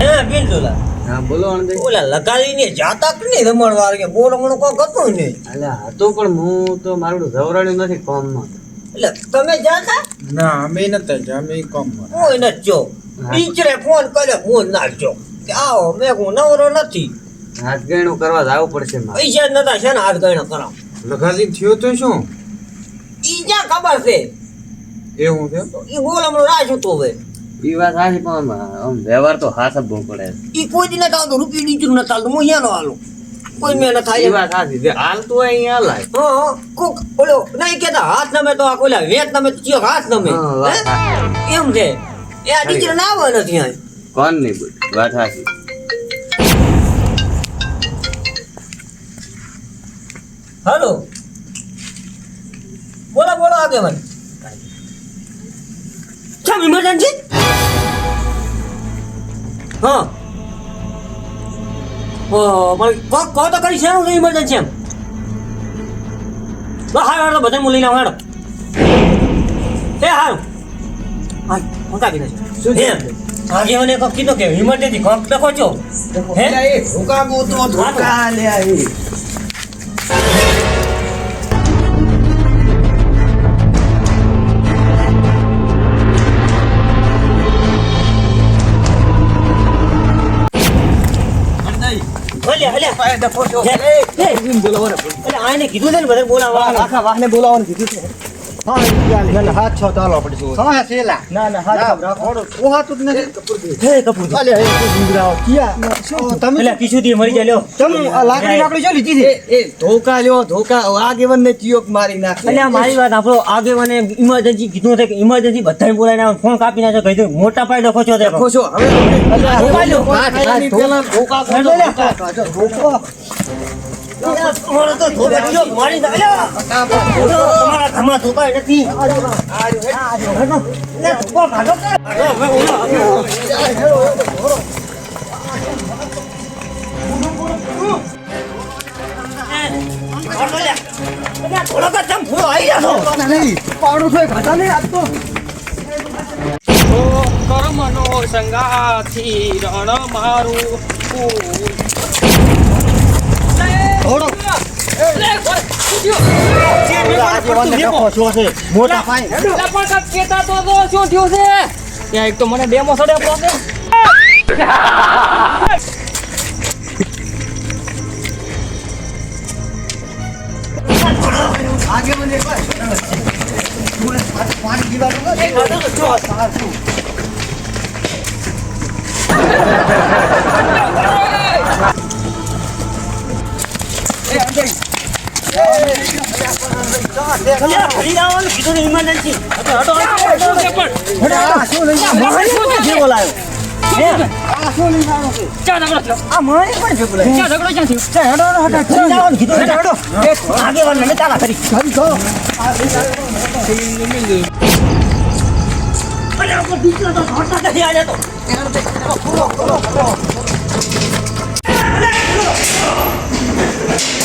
હે બિલદુલા હા બોલો આણંદ ઓલા લગાડીને જાતા કે નહીં રમણવાર કે બોલ મને કોક હતું નહીં અલ્યા હતું પણ હું તો મારું જવરાણ્યું નથી કોમમાં. એટલે તમે જાતા ના અમે નતા જ અમે કોમમાં. કોઈ ન જો ટીચરે ફોન કર્યો ફોન નાખજો કે આવો મેં હું નવરો નથી. હાથ ગયણું કરવા જવું પડશે મારે. પૈસા નતા છે ને હાથ ગણો કરાવ? લગાજી થયો તો શું? ઈ જ્યાં ખબર છે? એવું છે? ઈ હમણો રાજ હતો હવે ઈ વાત સાચી પણ આમ વ્યવહાર તો હાથ જ બહુ પડે. ઈ કોઈ દી નતા આવતો રૂપિયો નીચું નતા આવતું હું યાનો હાલું. કોઈ મેં ન ઈ વાત સાચી જે હાલ તો અહીંયા લાય હા હા કોક ઓલો નહીં કેતા હાથ નમે તો આ કોલા વેત નમે તો ચિયો હાથ નમે. હા, હે? એમ છે. એ આ ટીચર ના આવે નથી અહીં. કોણ નહીં બોલ? વાત સાચી. હાલો. બોલો બોલો આગેવાન. કેમ ઇમરજન્સી હા પણ કો કો તો કરી છે હું ઇમરજન્સી એમ. હાર તો બધા હું લઈને આવું હેડો એ હારું. હા હું કાપી નાખ્યું હે? આગેવાને કોક કીધો કે ઇમરજન્સી કોક લખો છો હે? ધોકા ગોતો ધોકા લે ડફો છો. આને કીધું છે ને બધા બોલાવવા આખા વાહને બોલાવવાનું કીધું છે. હાથ છો સેલા ના ધોકા લ્યો ધોકા આગેવન ચિયોક મારી નાખે મારી વાત આપણો આગેવાને ઇમરજન્સી કીધું છે કે ઇમરજન્સી બધાને બોલાવીને ફોન કાપી નાખ્યો કહી દઉં મોટા પાયે ડખો છો તે છો હવે તમારો તો કર્મનો સંગાથી રણ મારું મોટા તો શું થયું છે? ત્યાં એક તો મને ડેમો સડે પડે આગેવન એક પાણી પીવા ફરી આવવાનું કીધું ને emergency. હટો, હટો, હટો, હટો. શું લઈ મારે પણ જે બોલાયો. હે? ચા ઝઘડો થયો આ મારે પણ જે બોલાયો. ચા ઝઘડો ક્યાં થયો ફરી આવવાનું કીધું ને, હટો. આગેવાનને ચાલા કરી. અલ્યા, તો ધોળતા કરી આવ્યો તો.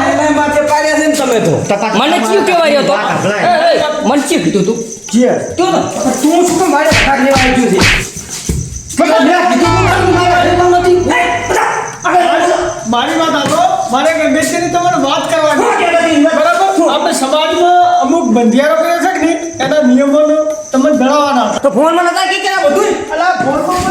એ, તો. મને ચીવ કીધું તું? કયો તો? મારી વાત આપો મારે ગંગેશની તમારે વાત કરવાની બરાબર? આપણે સમાજમાં અમુક બંધિયારો કરે છે કે નહીં? એના નિયમોનો તમને જણાવવાના તો ફોનમાં નતા કે બધું અલા ફોનમાં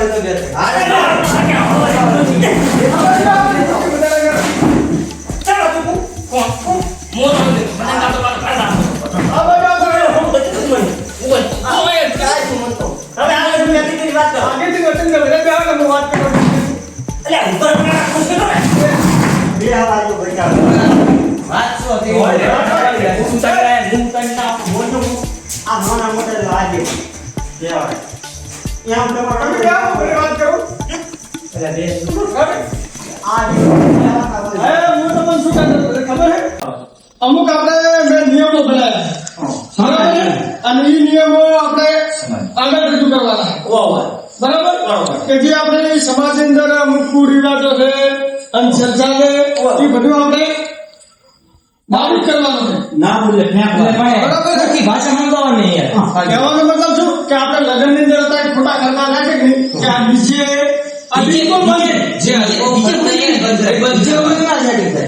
કરો ને બે આવાજો બચાવ. વાત શું હતી? હું તને હું તને ના મોટું આ નાના મોટા લાગે. કહેવાય. એમ તમારે એટલે બે આ અમુક આપણે મેં નિયમો બનાવ્યા બરાબર છે? અને એ નિયમો આપણે આગળ રજૂ કરવાના વાહ વાહ બરાબર કે જે આપણે સમાજની અંદર અમુક કુરિવાજો છે અંધશ્રદ્ધા છે એ બધું આપણે નાબૂદ કરવાનું છે ના બોલે ફેંક બરાબર છે? ભાષા સમજાવવાની યાર કહેવાનો મતલબ શું કે આપણે લગ્નની અંદર અત્યારે ખોટા ખર્ચા નાખે કે નહીં કે આ ડીજે આ બિલકુલ બંધ જે બધે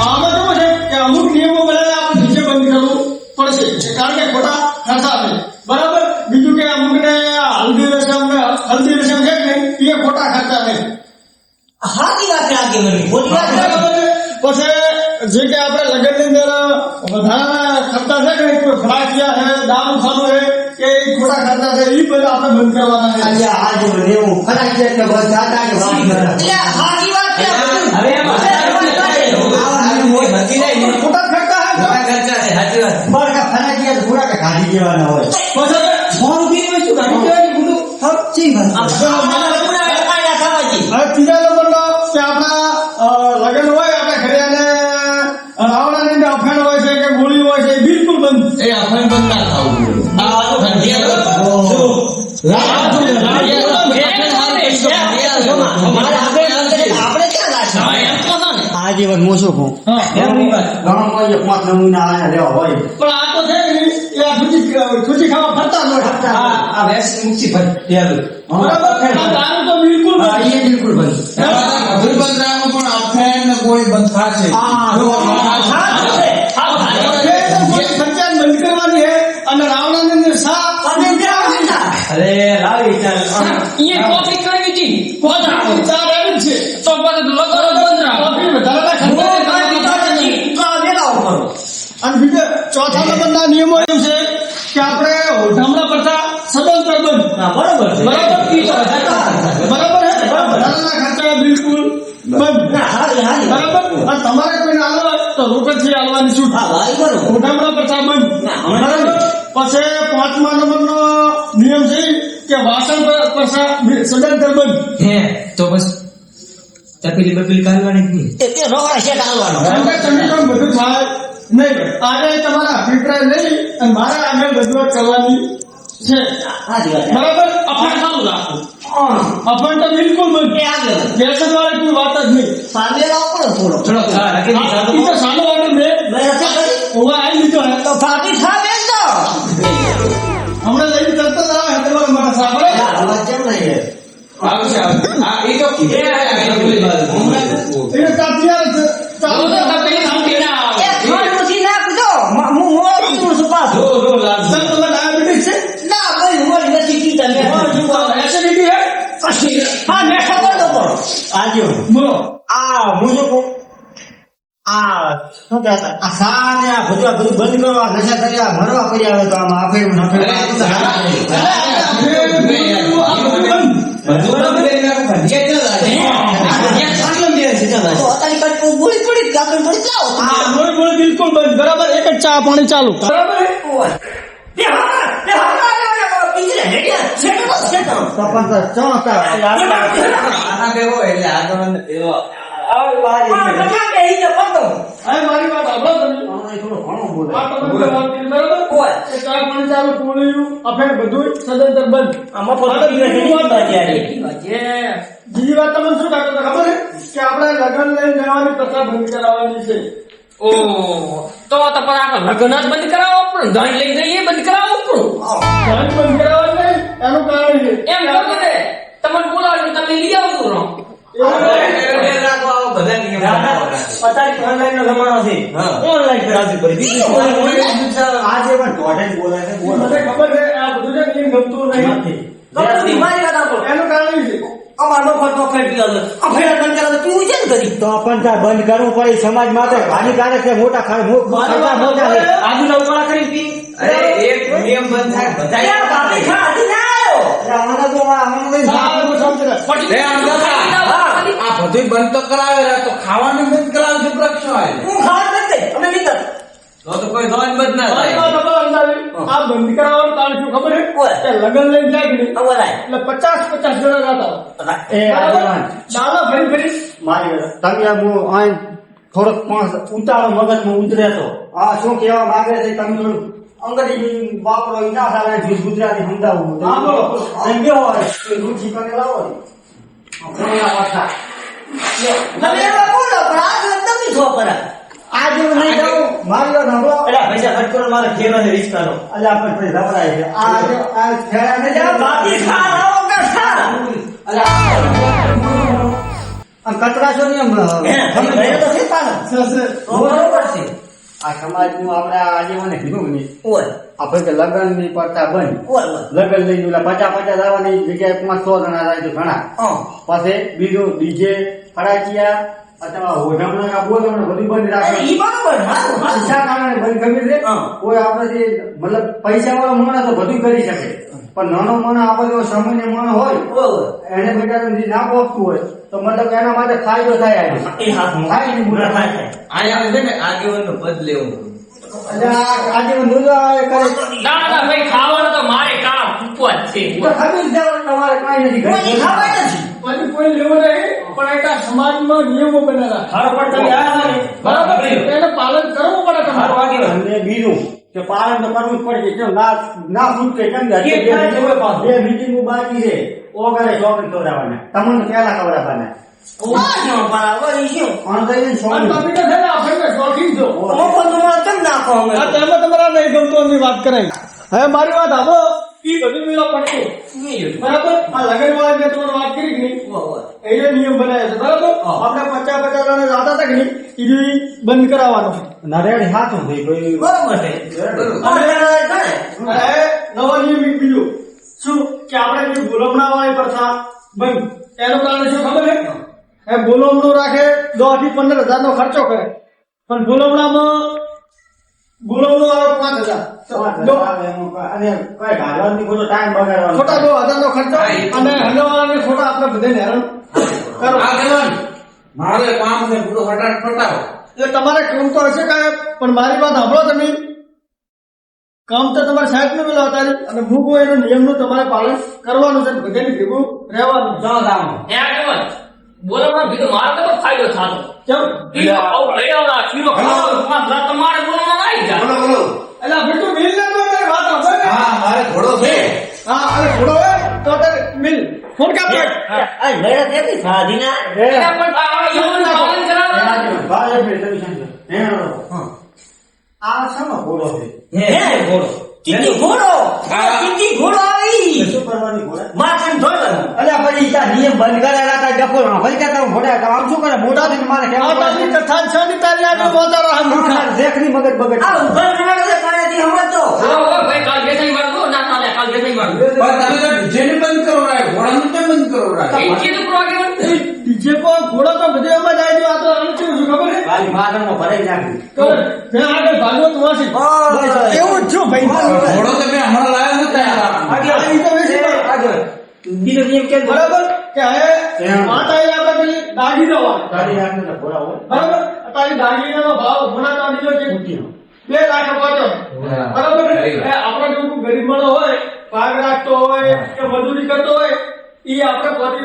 આમાં કેવું છે કે અમુક નિયમો બનાવ્યા આપણે ડીજે બંધ કરવું પડશે કારણ કે ખોટા ખર્ચા છે બરાબર બીજું કે અમુકને હલ્દી રસમ ને હલ્દી રસમ છે કે નહીં એ ખોટા ખર્ચા છે હાથી વાત લાગે મને બોલી વાત બરાબર છે? પછી જે કે આપણે લગ્નની અંદર વધારાના ખર્ચા છે કે કોઈ ફરાકિયા છે દારૂ ખાનું છે કે એ ખોટા ખર્ચા છે એ બધા આપણે બંધ કરવાના છે આજે આજે લેવું ખરા છે કે બસ દાદા કે વાત કરે. એટલે હાથી વાત છે હવે એમાં ખોટા ખર્ચા છે પણ કે ખરા છે કે કાઢી દેવાના હોય સાચી હવે ત્રીજા નંબરનો કે એ આપણે બંધ ના થવું આ જીવન હું શું કહું પાંચ નમૂના આયા લેવા હોય પણ આ તો છે ને ખુશી ખાવા ફરતા હોય આ વેસ મુક્તિ ભરી બરાબર છે દારૂ તો બિલકુલ હા, બંધ એ બિલકુલ બંધ એ તો કોઈ બંધ કરવાની અરે લાવી ચાલ. અહીંયા કોપી કરવી હતી કોથળી ચાર આવી છે. તો પછી લગન બંધ રાખો. કોફી વધારાના ખર્ચા અને બીજા ચોથા નંબરના નિયમો એમ છે કે આપણે હોઢામણા કરતા સદંતર બંધ. બરોબર છે. બરાબર? ઈ તો બરાબર છે ખર્ચા બિલકુલ બંધ. બરાબર? અને તમારે કોઈને આલો હોય તો રોકડથી આવવાની છૂટ હોઢામણા પ્રથા બંધ. બરાબર? પછી પાંચમા નંબરનો નિયમ છે કે વાસણ પર સદંતર બંધ હે તો બસ તપેલી બપેલી કાઢવાની જ નહીં. કારણ કે ચંડીગઢ બધું થાય નહીં આજે તમારા અભિપ્રાય લઈ અને મારા આગળ રજૂઆત કરવાની છે. બરાબર? આપણે ચાલુ રાખો. અફાણ તો બિલકુલ બંધ. વાળી કોઈ વાત જ નહીં. થોડો રાખી આ- દીધા આવશે. આ એ તો એ આ- આ પેલી બાજુ. એટલે તાર તૈયાર છે ચાલો તો તપેલી સાંભળી ના આવે. જો જો લાગુ. સર તમે ડાયાબિટીસ છે એસિડિટી હે આજે બોલો આ હું શું કહું આ શું કહેતા આ સા આ બધું આ બધું બંધ કરવા આ નશા કર્યા મરવા કર્યા આવે તો આમ આપે નફે ક્યાં લાગે? આ ગોળી ગોળી બિલકુલ બંધ. બરાબર? એક જ ચા પાણી ચાલુ. બરાબર? બધું સદંતર બંધ. બીજી વાત તમને શું કહેતો હતો ખબર કે આપણે લગ્ન લઈને જવાની પ્રથા બંધ કરાવવાની છે ઓ તો તમારે આપણે લગ્ન જ બંધ કરાવો પણ ધન લઈ જઈએ બંધ કરાવો પણ ધન બંધ કરાવવા એનું કારણ છે એમ કહો કે તમને બોલાવ્યું તમે લઈ આવજો રહો ખબર છે આ બધું છે ગમતું નહીં એનું કારણ છે અમાર મફત મફત પીવા દો. આ ફેરા બંધ કરાવો તો પીવું છે ને કરી. તો પણ તાર બંધ કરવું પડે સમાજ માટે. હાનિકારક છે મોટા ખાય મોટા મોટા છે. ઉપાડા કરીને પી. ત્યાં બાપી ખા, હજી ના આવ્યો. એટલે તો આમાં કઈ આ બધું સમજે પછી આ બધું બંધ તો કરાવેલા તો ખાવાનું બંધ કરાવે છે પ્રક્ષ હું ખાવા નથી. અમે તો તો કોઈ નોન બંધ ના થાય. આ બંધ કરાવવાનું કારણ શું ખબર. છે? કે લગ્ન લઈને જાય આ એટલે પચાસ પચાસ જણા એ આગેવાન દાદા ફરી ફરી મારી તમે હું અહીં થોડોક પણ ઉતાળો મગજમાં ઉતરે તો. આ શું કહેવા માંગે છે તમે થોડું અંગ્રેજી વાપરો ઈ ના સારા જૂઠ ગુજરાતી સમજાવવું હા, બોલો. એમ કેવો હોય? તો રૂચિ કરીને લાવો ને. આ પાછા. તમે એવા બોલો, પણ આ તમે છો પરા. આજે હું નહીં જાઉં મારી વાત સાંભળો પૈસા ખર્ચ કરો, મારે ઘેર નથી રિક્ષાનો. અલ્યા આપણે પછી રબડાય છે આ ખેડા નહીં ત્યાં બાકી ખા, લાવો કે ખા. આમ કચરાશો નહીં આમ હે, તમે ઘરે તો છે પાછા. બરોબર છે. આ સમાજનું આપણે આગેવાને કીધું કે નહીં ઓય, આપણે કે લગ્નની પડતા બંધ. લગ્ન લઈ ગયું પચાસ પચાસ આવવાની જગ્યાએ સો જણા રાખ્યું ઘણા. પછી બીજું ડીજે ફડાકિયા અથવા હોઢામણા બોલમણા બધું બંધ રાખે ઈ બરોબર, હારું, હારું. પૈસા કારણે બંધ કરી દે કોઈ આપણેથી મતલબ પૈસા વાળો માણસ તો બધું કરી શકે પણ નાનો માણસ આપણે જો સામાન્ય માણસ હોય. એને બેટા ના પહોંચતું હોય તો મતલબ એના માટે ફાયદો થાય એ હાથમાં. થાય ને થાય. અહીંયા છે ને આગેવાનનો પદ લેવું આવે કરે ના ના ભાઈ ખાવાનું તો મારે કામ છે ખબર તમારે કાંઈ નથી ખાવા નથી. પછી કોઈ લેવો નહીં પણ એક આ સમાજમાં નિયમો બનેલા. હારો પણ તમે બરાબર એનું પાલન કરવું પડે હારો તમારે અને બીજું કે પાલન તો કરવું જ પડશે કેમ? ના ના છૂટકે કેમ? બે મીટિંગો બાકી છે. ઓગરે ચોકડી ખવડાવવાના. તમને પહેલા ખવડાવવાના. હવે મારી વાત સાંભળો. ઈ બધું મેળા પડશે. બરાબર? આ લગન વાળા મેં તમારે વાત કરી કે નહીં? ઓય, ઓય. એને નિયમ બનાવ્યો છે બરાબર? આપણે પચાસ પચાસ જણા જાતા હતા કે નહીં? ઈ બંધ કરાવવાનો નારાયણ હાથ હાથું થઈ કોઈ બરોબર છે. નવો નિયમ બીજો. શું? કે આપણે જે બોલમણા વાળી પ્રથા બંધ. એનું કારણ શું ખબર છે? એ બોલમણું રાખે દસથી પંદર હજાર નો ખર્ચો કરે. પણ બોલમણામાં બોલમણું આવે પાંચ હજાર અને કોઈ ગાળવાની ખોટો ટાઈમ બગાડવાનો ખોટા દો હજાર નો ખર્ચો અને હલવાને ખોટા આપણે બધાને હેરાન કરો. મારે કામ છે પૂરો ફટાવો એટલે તમારે કામ તો હશે કાંઈ પણ મારી વાત સાંભળો તમે. કામ તો તમારે સાહેબ ને મેળવતા અત્યારે અને ભૂગો એનો નિયમનું તમારે પાલન કરવાનું છે બધાને ભેગું રહેવાનું. છે. જાઓ ગામ. હે બીજો મારે તો ફાયદો થાતો કેમ ઈ આવું લઈ આવના શીરો તમારે આવી જાય બોલો બોલો એટલે મિલ ને તો વાત હા મારે ઘોડો છે હા અરે ઘોડો હોય તો અત્યારે મિલ ફોન કાપ આ મેળા કેટલી સાધીના? એના પણ આ હે, આ શાનો ઘોડો છે હે, ઘોડો. ચીટી ઘોડો. હા. ઘોડો આવી. શું કરવાની ઘોડા માથે ધોવાનું. અલે પછી ત્યાં નિયમ બંધ કરેલા હતા ડકો ફરી કહેતા હું ઘોડા. આમ શું કરે મોટા થઈને મારે આ દિન તો કથા છે ને તારી આગળ પહોંચાડો આ મૂર્ખા. દેખની મગજ બગડ આ ઊભા રહેવાનો છે કાંઈથી સમજતો. હા ઓ, ભાઈ કાલ બેસાઈ મારજો ના ચાલે કાલ બેસાઈ મારજો પણ તમે તો ડીજે ને બંધ કરો રાય ઘોડા ને બંધ કરો રાય એ તો pro આગેવાન ડીજે કો ઘોડો તો બધે એમાં જ આવી ગયો. આ તો આમ કેવું છે ખબર છે ખાલી માથામાં ભરાઈ નાખ્યું તો મેં આગળ ભાગવત વાંચી. એવું જ છું ભાઈ. ઘોડો તો મેં હમણાં લાવ્યો નતો યાર. આ ઈ તો વેચી આગળ. બીજો નિયમ કેમ બરાબર? કે હવે માતા એ આપણે પેલી દાગીનો વાળી. ગાડી નાખીને તો હોય બરાબર? તારી દાગીનાનો ભાવ હોના ચાંદીનો છે બે લાખ બરાબર? આપણે આપણો જો ગરીબ મળો હોય પાક રાખતો હોય કે મજૂરી કરતો હોય ઈ આપણે પહોંચી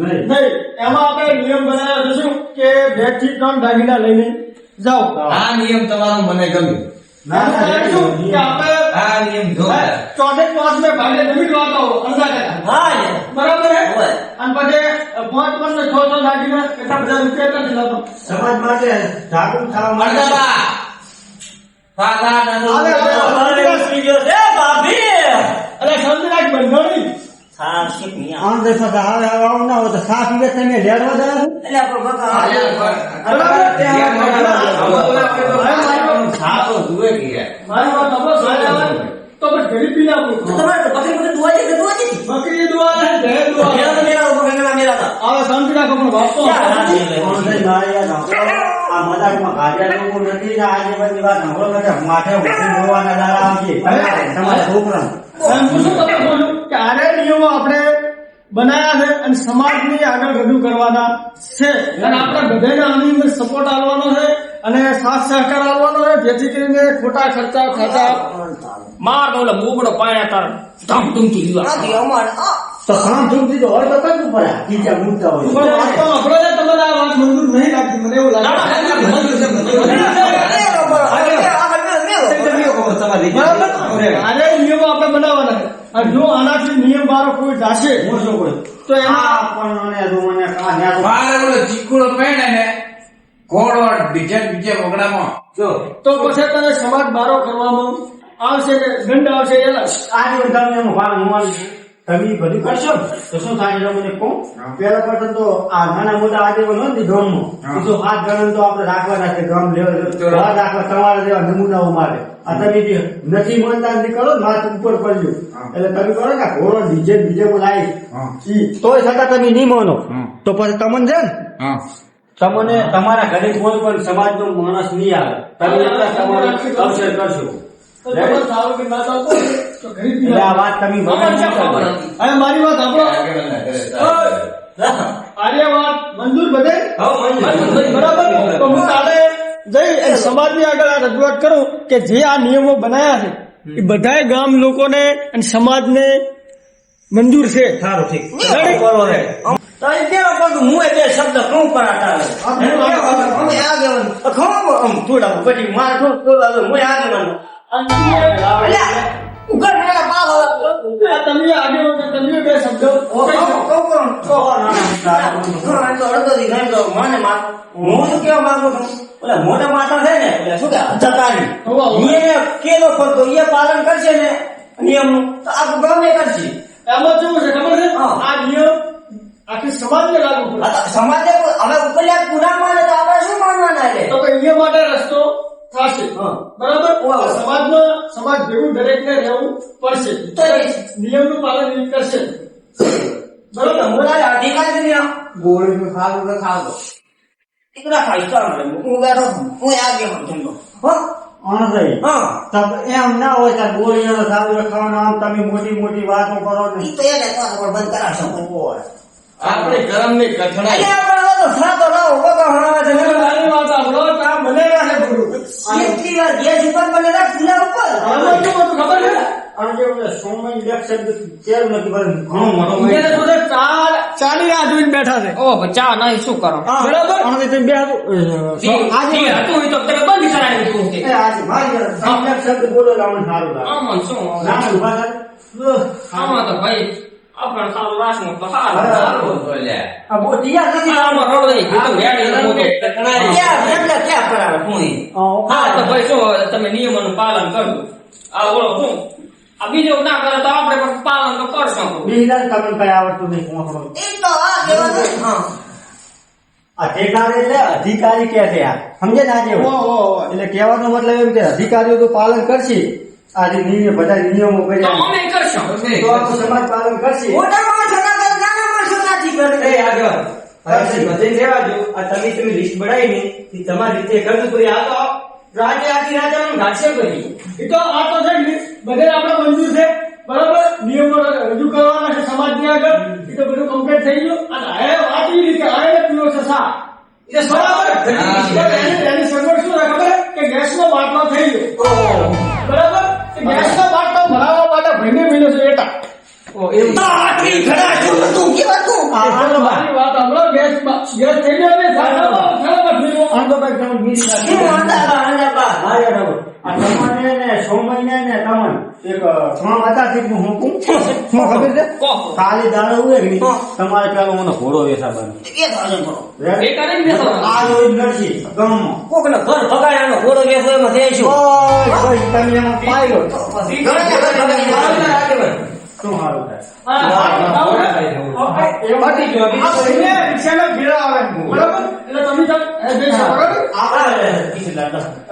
નહીં. નહીં એમાં આપણે નિયમ બનાવ્યો છે શું કે બેથી ત્રણ દાગીના લઈને જાઓ આ નિયમ તમારો મને ગમ્યો ના, ચોથે પાંચ મેં ભાગે જમીન વાતો અંદાજે હા લે. બરાબર હે અને પછી પાંચ પાંચ ને છ છ દાગીના એટલા બધા રૂપિયા ક્યાંથી લાવતો સમાજ માટે જાગૃત થવા માટે આવે, આવે, હવે સમજી રાખ બંધોણી. આમ પાછા હવે હવે ના હોય તો સાત મિનિટ તમે લેડવા જય માથે તમારા છોકરા. કે આરે નિયમો આપણે બનાવ્યા છે અને સમાજની આગળ રજૂ કરવાના છે. અને આપણે બધાને આની અંદર સપોર્ટ આપવાનો છે અને સાથ સહકાર આપવાનો છે. જેથી કરીને ખોટા ખર્ચા ખર્ચા માર દો મોગડો પાયા તાર. ધમ ધૂમથી દીવા નથી તો ચૂકતી તો હોય તો કરવું પડે બીજા મુદ્દા હોય. પણ વાત તો આપણો તમને આ વાત મંજૂર નહીં લાગતી. મને એવું લાગે. મેરો બરો. આગળ મેરો, મેરો. બરાબર આરે નિયમો આપણે બનાવવાના છે. અને જો આનાથી નિયમ બારો કોઈ જાશે હું કોઈ તો એમાં પણ મને મને કાં તો- બાર ચીકુડો પહેણે ને ઘોડો બીજે બીજે વગડામાં. જો. તો પછી તને સમાજ બારો કરવામાં આવશે ને દંડ આવશે એના આજે તમે એમ ભાન મોલ તમે બધું કરશો? તો શું થાય એટલે મને કહું? પેલા person તો આ નાના મોટા આગેવાન હોય ને ગામમાં. તો હાથ ગણન તો આપણે રાખવાના છે ગામ લેવા રાખવા તમારે જેવા નમૂનાઓ માટે આ તમે જે નથી માનતા નથી કરો માથ ઉપર પડ્યું એટલે તમે કરો ને ઘોડો ડીજે બીજે બોલાય હા. તોય છતાં તમે નહીં માનો. તો પછી તમને છે ને? તમને તમારા ઘરે કોઈ પણ સમાજનો માણસ નહીં આવે. તમે અવસર કરશો. એટલે મારી વાત બધે? હા, હું સમાજની આગળ આ રજૂઆત કરું કે જે આ નિયમો બનાયા છે એ બધાય ગામ લોકોને અને સમાજને મંજૂર છે. સારું ઠીક. રેડી? તો એ મેરો પગ મુએ બે શબ્દ કહું આમ થોડા પછી મારે થોડું થોડું આવે. તમે આગળ તમે બે શબ્દો. હા, શું કહેવા માંગુ છું ઓલા મોટા માથા છે ને એટલે શું કે. એને કેલો ફરતો એ પાલન કરશે ને નિયમનું તો આખું ગામે કરશે એમાં કેવું છે ખબર છે આ નિયમ આખી સમાજને લાગુ પડે આ તો સમાજે હવે ઉપલ્યા ગુના માને તો આપણે શું માનવાના છે તો એ માટે રસ્તો થશે બરાબર? સમાજમાં સમાજ ભેગું દરેકને રહેવું પડશે. તો નિયમનું પાલન કરશે. બરોબર? મોટા અધિકારી ને ગોળીનું ખાધું તો. ટીકડા ખાઈ તો આપણે હું બેઠો છું. હું? આગે ધંધો હા એમ ના હોય ત્યાં ગોળીઓ સારું રખવાનું આમ તમે મોટી મોટી વાતો કરો ને. ઈ તો એને પણ બંધ કરાવશો આપણે કરમની કથળાઈ. એટલે આપણે તો સાતો લાવો બકા હણાવે છે. મારી વાત તો બનેલા ગુરુ. કેટલી વાર ગેસ ઉપર બને રાખ ચૂલા ઉપર. આમાં કેવું હતું ખબર છે? અને જે ઓલા સોમય એક શબ્દ કેમ નથી પણ ઘણો મોટો એને જોડે ચાર ચાલી રાહ બેઠા છે. ઓહ ચા શું કરો? બરાબર. અને તે બે હતું, આજે હતું તો તમે બંધ કરાવી દીધું છે આજે મારી જોડે શબ્દ બોલો સારું લાગે. આમાં શું ના, ઊભા થાવ. આમાં તો ભાઈ આપણે સારું રાખવું તો સારું સારું બોલ્યા. આ બહુ નથી આમાં રડો નહીં કીધું રેડી મોટો ક્યાં એટલે ક્યાં કરાવે તું હા તો ભાઈ શું તમે નિયમોનું પાલન કરવું આ ઓળો હું આ બીજો ના કરે તો આપણે પણ પાલન તો કરશું બીજા તમને કઈ આવડતું નહીં પહોંચવાનું. ઈ તો આ કહેવાનું. હા અધિકારી એટલે અધિકારી કે છે આ સમજે ને આજે. એટલે કહેવાનો મતલબ એમ કે અધિકારીઓ તો પાલન કરશે આ જે નિયમ બધા નિયમો તો અમે કરશું. તો આખું સમાજ પાલન કરશે. મોટા છતાં ના કરે, નાના માણસો નથી કરે. એ આગળ. પછી બધે રહેવા દો. આ તમે તમે લિસ્ટ બનાવીને ઈ તમારી રીતે કરવું પડે આ તો રાજે આખી રાજાનું ઘાટશે કરી. એ તો આ તો છે બધે આપણે મંજૂર છે. બરાબર? નિયમો રજૂ કરવાના છે સમાજની આગળ. એ તો બધું કમ્પ્લીટ થઈ ગયું. અને હવે વાત એ રીતે હવે પીવો છે સા એટલે બરાબર. એની સગવડ શું ખબર? કે ગેસનો બાટલો થઈ ગયો બરાબર એ ગેસનો બાટલો ભરાવવા માટે ભાઈને મળ્યો છે એટા તાકી ઘડા છું તું કેવા તું? આ આનો બા મારી વાત સાંભળો ગેસ બા- ગેસ થઈ ગયો ને સાંભળો બરાબર ભીનો. આનો બા તમે બીજ શું વાંધા બા, વાંધા બા? હા યાર હવે. આ તમને ને સોમયને ને તમને હતા હું હું ખબર છે? કહો. દાડો ઉગે કે નહીં? હા. તમારે પેલો મને ઘોડો વેસાવાનો એ ભાજન કરો. એ કરીને બેસો. આ રોજ નરસી ગામમાં. કોકનો ઘર ભગાડ્યાનો ઘોડો બેસો એમાં. ઓય, ઓય, તમે એમાં પાયલો. શું સારું થાય? હા, આવું ને? પતી ગયો આ ભાઈને રિક્ષાના ભેળા આવે બરાબર? એટલે તમે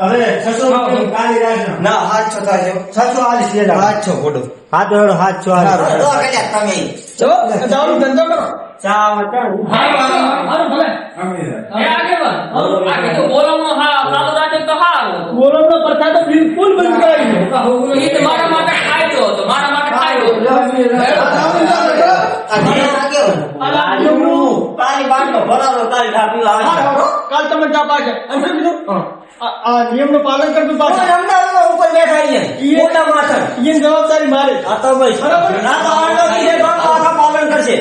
હવે છસો કાલી રાખજો ના હાથ છો થાય છસો આલીસ લેલા હાથ છો ખોટું હાથ જોડો હાથ છો આલીસ તો કલ્યા તમે ચલો જાઓનું ધંધો કરો ચા વટાણ હા, હા, ભલે. એ આગેવાન. આગે તો બોલમનો હા, ચાલુ રાખે તો હારું. બોલમનો પ્રથા તો બિલકુલ બંધ કરાવી દો ઈ માટે ફાયદો હતો, મારા માટે જમણું, તારી બાટલો ભરાવો, તારી ચા પીવા કાલ તમે ચા પાકે અને બીજું આ નિયમનું પાલન કરતું ઉપર બેઠા. મોટા માથા. જવાબદારી મારે. તો ભાઈ બરાબર. આ તો પાલન કરશે.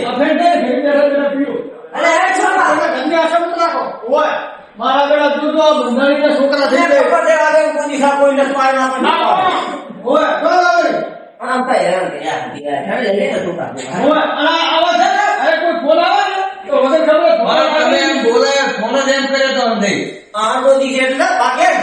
અરે છોકરા ધંધે આશા રાખો. ઓય મારા બેડા તું તો બંધાણીના છોકરા થઈ જે જાય દેવા દે, કોઈ દિશા કોઈ નથી પાડે, ના, પાડે. ઓય બરાબર? આમ થાય, હેરાન કરે, યાર, યાર, હેરાન લે ને છોકરા. ઓય આ આવા છે ને? અરે કોઈ ફોન આવે ને? તો વગર ખબર બોલાય ફોન જ એમ કર્યો તો અમને આ અણગોદી છે